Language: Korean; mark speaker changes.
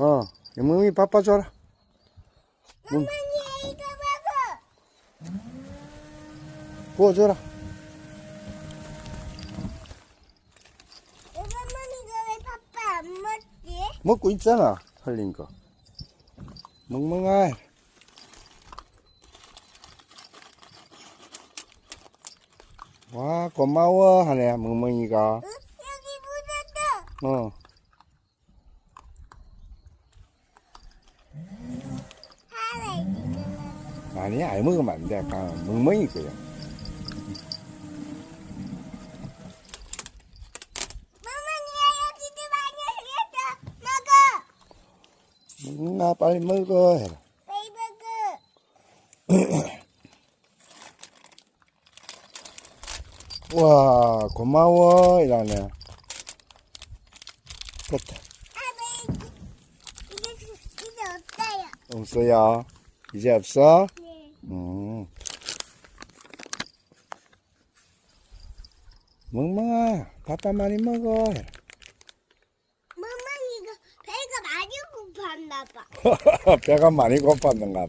Speaker 1: 어, 멍멍이 pappa 줘라. 응.
Speaker 2: 멍멍이 이거 먹어.
Speaker 1: 부어줘라.
Speaker 2: 멍멍이가 왜 파파 안 먹지?
Speaker 1: 먹고 있잖아, 흘린 거. 멍멍아. 와, 고마워, 하네, 멍멍이가.
Speaker 2: 응? 여기 묻었어.
Speaker 1: 어,
Speaker 2: 하래
Speaker 1: 아니, 아이 먹으면 안 돼. 아까 멍멍이 거야.
Speaker 2: 멍멍이야 여기도 많이 흘렸어. 먹어.
Speaker 1: 멍멍아, 빨리 먹어. 해라. 와, 고마워, 이러네. 됐다.
Speaker 2: 아. 이제 그- 이제 없어요.
Speaker 1: 없어요. 이제 없어?
Speaker 2: 네.
Speaker 1: 음. 멍멍아, 밥밥 많이 먹어.
Speaker 2: 멍멍이가 배가 많이 고팠나 봐.
Speaker 1: 배가 많이 고팠는가 봐.